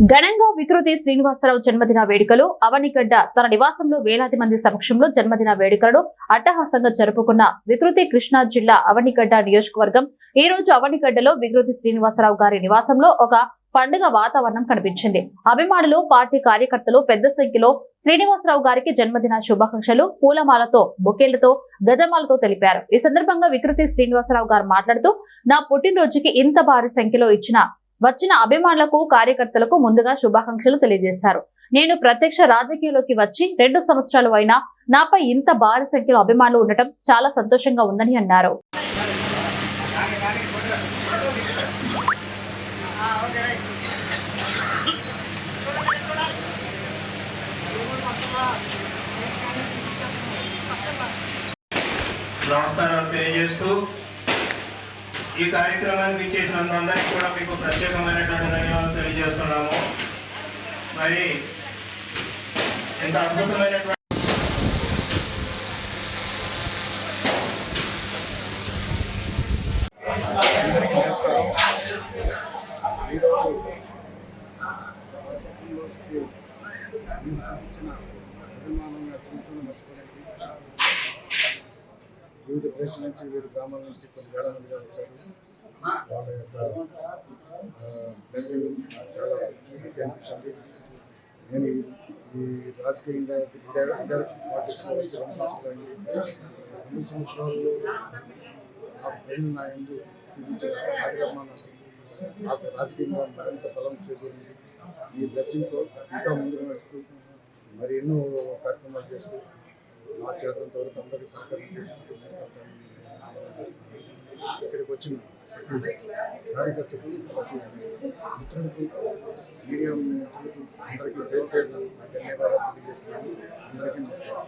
ఘనంగా వికృతి శ్రీనివాసరావు జన్మదిన వేడుకలు అవనిగడ్డ తన నివాసంలో వేలాది మంది సమక్షంలో జన్మదిన వేడుకలను అట్టహాసంగా జరుపుకున్న వికృతి కృష్ణా జిల్లా అవనిగడ్డ నియోజకవర్గం. ఈ రోజు అవనిగడ్డలో వికృతి శ్రీనివాసరావు గారి నివాసంలో ఒక పండుగ వాతావరణం కనిపించింది. అభిమానులు పార్టీ కార్యకర్తలు పెద్ద సంఖ్యలో శ్రీనివాసరావు గారికి జన్మదిన శుభాకాంక్షలు పూలమాలతో బొకేలతో గజమాలతో తెలిపారు. ఈ సందర్భంగా వికృతి శ్రీనివాసరావు గారు మాట్లాడుతూ నా పుట్టినరోజుకి ఇంత భారీ సంఖ్యలో ఇచ్చిన వచ్చిన అభిమానులకు కార్యకర్తలకు ముందుగా శుభాకాంక్షలు తెలియజేశారు. నేను ప్రత్యక్ష రాజకీయాల్లోకి వచ్చి రెండు సంవత్సరాలు అయినా నాపై ఇంత భారీ సంఖ్యలో అభిమానులు ఉండటం చాలా సంతోషంగా ఉందని అన్నారు. నమస్కారాలు తెలియజేస్తూ ఈ కార్యక్రమానికి ఇచ్చేసినందు అందరికీ కూడా మీకు ప్రత్యేకమైనటువంటి ధన్యవాదాలు తెలియజేస్తున్నాము. మరి ఇంత అద్భుతమైనటువంటి అందరికీ అభిమానంగా జీవితంలో మర్చిపోలేండి వివిధ ప్లేసుల నుంచి వివిధ గ్రామాల నుంచి కొన్ని వేల మందిగా వచ్చారు. వాళ్ళ యొక్క బ్లెస్సింగ్ చాలా అనిపించింది నేను ఈ- రాజకీయంగా ఇండైరెక్ట్ పాలిటిక్స్లో వచ్చి రెండు సంవత్సరాలు రెండు సంవత్సరాల్లో ప్రజలు నా ఎందు చూపించిన కార్యక్రమాన్ని నాకు రాజకీయంగా మరింత బలం చేకూరింది. ఈ బ్లెస్సింగ్తో ఇంకా ముందుకు నడుస్తూ మరి ఎన్నో కార్యక్రమాలు చేస్తూ నా చేతులంత వరకు అందరికీ సహకారం చేసుకుంటూ ఇక్కడికి వచ్చిన కార్యకర్తకు మిత్రులకు మీడియా మిత్రులకు అందరికీ పేరు పేరు ధన్యవాదాలు తెలియజేస్తున్నాను. అందరికీ నమస్కారం.